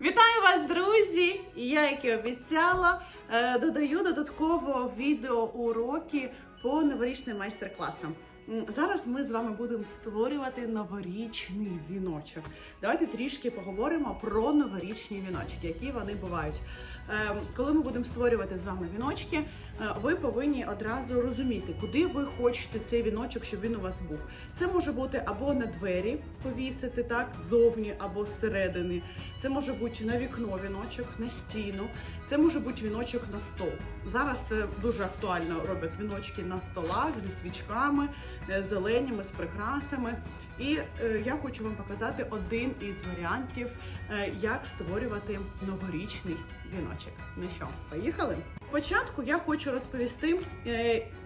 Вітаю вас, друзі! Я, як і обіцяла, е, додаю додатково відеоуроки по новорічним майстер-класам. Зараз ми з вами будемо створювати новорічний віночок. Давайте трішки поговоримо про новорічні віночки, які вони бувають. Е, Коли ми будемо створювати з вами віночки, е, ви повинні одразу розуміти, куди ви хочете цей віночок, щоб він у вас був. Це може бути або на двері повісити, так, ззовні або зсередини. Це може бути на вікно віночок, на стіну. Це може бути віночок на стол. Зараз це дуже актуально роблять віночки на столах зі свічками, е, зеленіми, з прикрасами. І е, я хочу вам показати один із варіантів, е, як створювати новорічний віночок. Ну що, поїхали? Спочатку я хочу розповісти,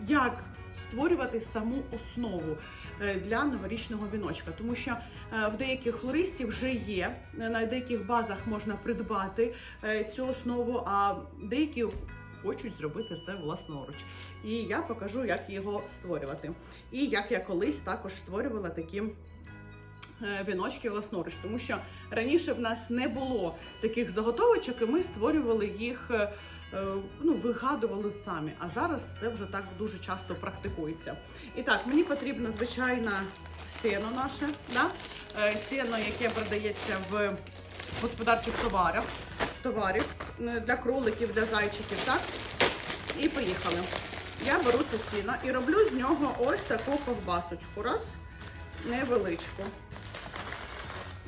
як створювати саму основу е, для новорічного віночка, тому що е, в деяких флористів вже є, е, на деяких базах можна придбати цю основу, а деякі хочуть зробити це власноруч. І я покажу, як його створювати. І як я колись також створювала такі. Е, Віночки власноруч, тому що раніше в нас не було таких заготовочок, і ми створювали їх, е, е, ну вигадували самі. А зараз це вже так дуже часто практикується. І так, мені потрібно звичайно сено наше, да? Сено, яке продається в господарчих товарах, товарів для кроликів, для зайчиків. Так? І поїхали. Я беру це сіно і роблю з нього ось таку ковбасочку. Раз, невеличку.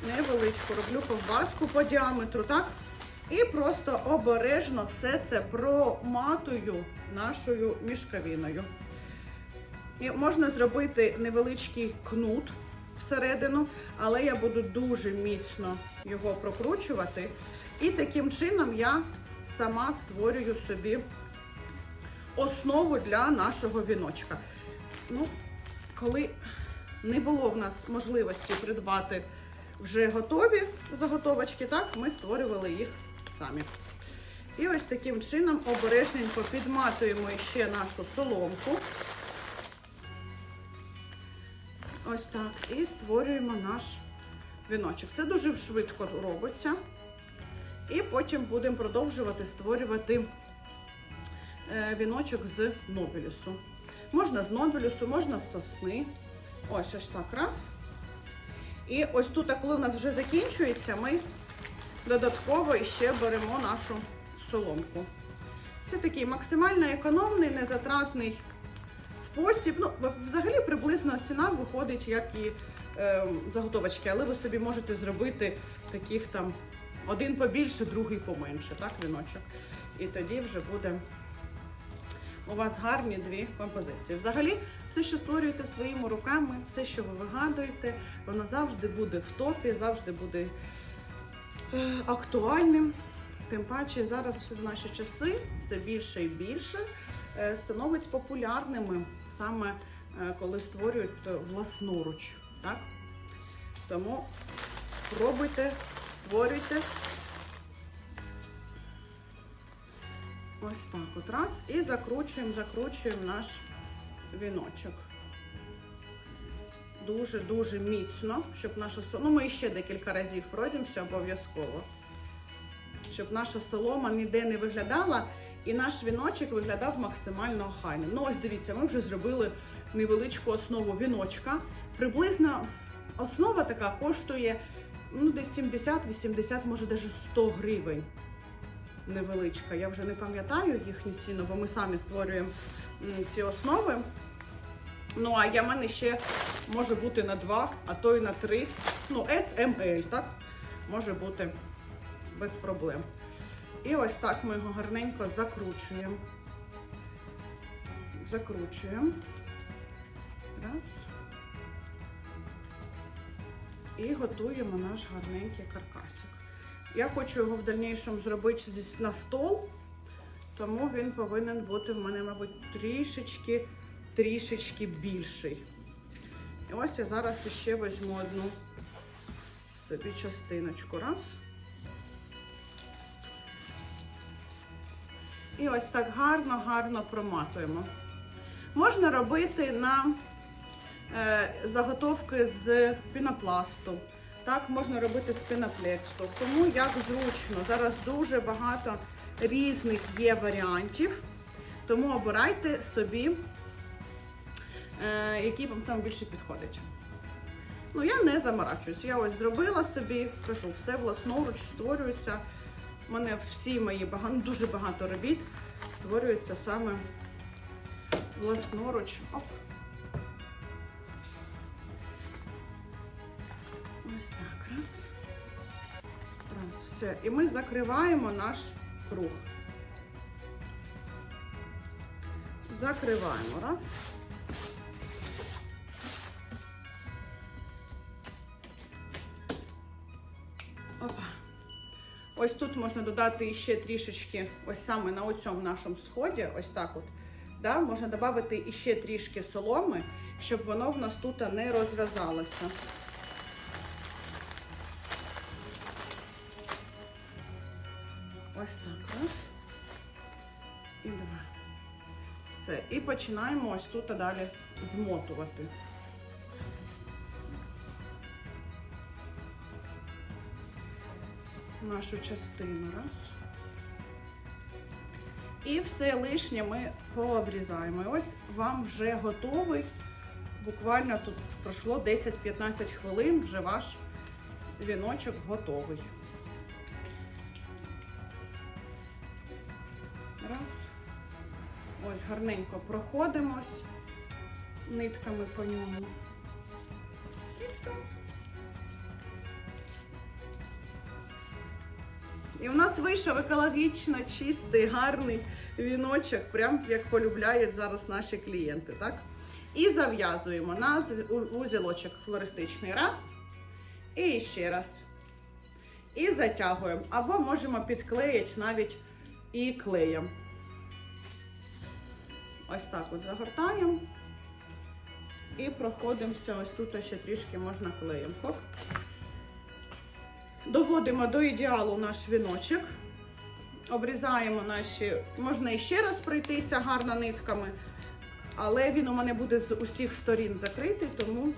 Невеличку роблю ковбаску по діаметру, так? І просто обережно все це проматую нашою мішковиною. І можна зробити невеличкий кнут всередину, але я буду дуже міцно його прокручувати. І таким чином я сама створюю собі основу для нашого віночка. Ну, коли не було в нас можливості придбати вже готові заготовочки, так, ми створювали їх самі. І ось таким чином обережненько підматуємо ще нашу соломку. Ось так. І створюємо наш віночок. Це дуже швидко робиться. І потім будемо продовжувати створювати е, віночок з нобелюсу. Можна з нобелюсу, можна з сосни. Ось ось так раз. І ось тут, коли у нас вже закінчується, ми додатково ще беремо нашу соломку. Це такий максимально економний, незатратний спосіб. Ну, взагалі приблизно ціна виходить, як і е, заготовочки, але ви собі можете зробити таких там один побільше, другий поменше, так, віночок. І тоді вже буде у вас гарні дві композиції. Взагалі, все, що створюєте своїми руками, все, що ви вигадуєте, воно завжди буде в топі, завжди буде е, актуальним. Тим паче зараз в наші часи все більше і більше е, становить популярними саме е, коли створюють власноруч. Так? Тому пробуйте, створюйте. Ось так от раз. І закручуємо, закручуємо наш віночок. Дуже-дуже міцно, щоб наша солома, ну ми ще декілька разів пройдемося обов'язково. Щоб наша солома ніде не виглядала і наш віночок виглядав максимально охайним. Ну ось дивіться, ми вже зробили невеличку основу віночка. Приблизно основа така коштує ну, десь 70-80, може навіть 100 гривень невеличка. Я вже не пам'ятаю їхню ціну, бо ми самі створюємо ці основи. Ну, а я мене ще може бути на 2, а то й на 3. Ну, SML, так? Може бути без проблем. І ось так ми його гарненько закручуємо. Закручуємо. Раз. І готуємо наш гарненький каркасик. Я хочу його в дальнішому зробити на стол, тому він повинен бути в мене, мабуть, трішечки, трішечки більший. І ось я зараз ще візьму одну собі частиночку. Раз. І ось так гарно-гарно проматуємо. Можна робити на е, заготовки з пінопласту. Так можна робити з пеноплексу. Кому як зручно. Зараз дуже багато різних є варіантів. Тому обирайте собі, е, який вам саме більше підходить. Ну, я не заморачуюсь. Я ось зробила собі, кажу, все власноруч створюється. У мене всі мої багато, дуже багато робіт створюються саме власноруч. Оп. Ось так, раз. Раз, все. І ми закриваємо наш круг. Закриваємо. Раз. Опа. Ось тут можна додати ще трішечки, ось саме на оцьому нашому сході, ось так от. Да, можна додати іще трішки соломи, щоб воно в нас тут не розв'язалося. Ось так, раз. І два. Все. І починаємо ось тут далі змотувати. нашу частину. Раз. І все лишнє ми пообрізаємо. І ось вам вже готовий. Буквально тут пройшло 10-15 хвилин, вже ваш віночок готовий. Ось гарненько проходимось нитками по ньому. І все. І у нас вийшов екологічно чистий, гарний віночок, прям як полюбляють зараз наші клієнти, так? І зав'язуємо на узілочок флористичний раз. І ще раз. І затягуємо. Або можемо підклеїти навіть і клеєм. Ось так от загортаємо. І проходимося. Ось тут ще трішки можна клеєм. Хоп. Доводимо до ідеалу наш віночок. Обрізаємо наші, можна іще раз пройтися гарно нитками, але він у мене буде з усіх сторін закритий, тому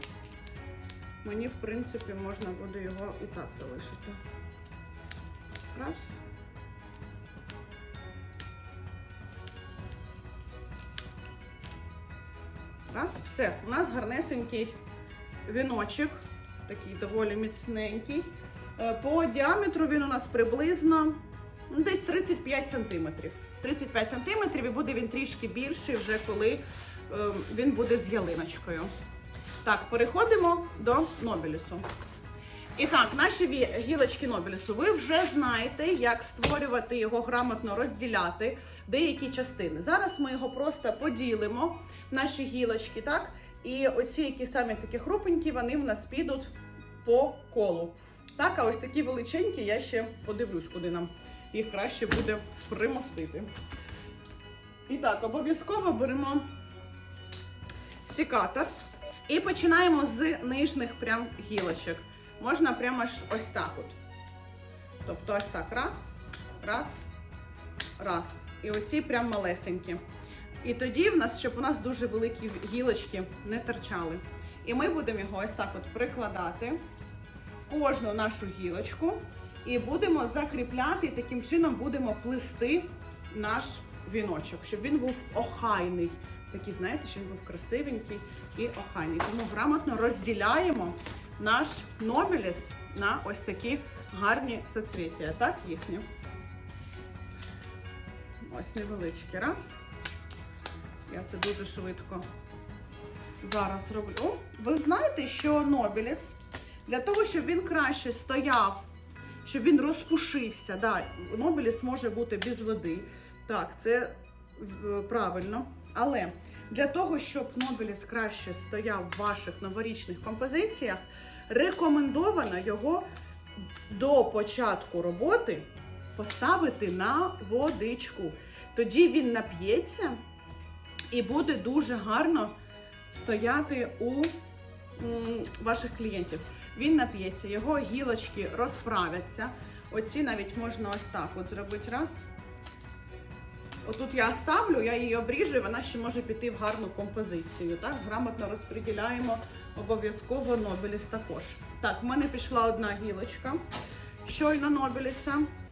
мені, в принципі, можна буде його і так залишити. Раз. Раз, все. У нас гарнесенький віночок, такий доволі міцненький. Е, По діаметру він у нас приблизно десь 35 сантиметрів. 35 сантиметрів і буде він трішки більший вже коли е, він буде з ялиночкою. Так, переходимо до Нобелісу. І так, наші гілочки Нобелісу. Ви вже знаєте, як створювати його грамотно розділяти деякі частини. Зараз ми його просто поділимо, наші гілочки, так? І оці, які самі такі хрупенькі, вони в нас підуть по колу. Так, а ось такі величенькі, я ще подивлюсь, куди нам їх краще буде примостити. І так, обов'язково беремо секатор і починаємо з нижніх прям гілочок. Можна прямо ж ось так от. Тобто ось так. Раз, раз, раз. І оці прям малесенькі. І тоді в нас, щоб у нас дуже великі гілочки не торчали. І ми будемо його ось так от прикладати кожну нашу гілочку і будемо закріпляти, і таким чином будемо плести наш віночок, щоб він був охайний. Такий, знаєте, щоб він був красивенький і охайний. Тому грамотно розділяємо наш нобеліс на ось такі гарні соцвіття. Так, їхні. Ось невеличкі. Раз. Я це дуже швидко зараз роблю. О, ви знаєте, що Нобеліс для того, щоб він краще стояв, щоб він розпушився. Да, Нобеліс може бути без води. Так, це правильно. Але для того, щоб Нобеліс краще стояв в ваших новорічних композиціях, рекомендовано його до початку роботи поставити на водичку. Тоді він нап'ється і буде дуже гарно стояти у ваших клієнтів. Він нап'ється, його гілочки розправляться. Оці навіть можна ось так от зробити раз. Отут я ставлю, я її обріжу, і вона ще може піти в гарну композицію. Так, грамотно розподіляємо обов'язково Нобеліс також. Так, в мене пішла одна гілочка. Щойно Нобеліса.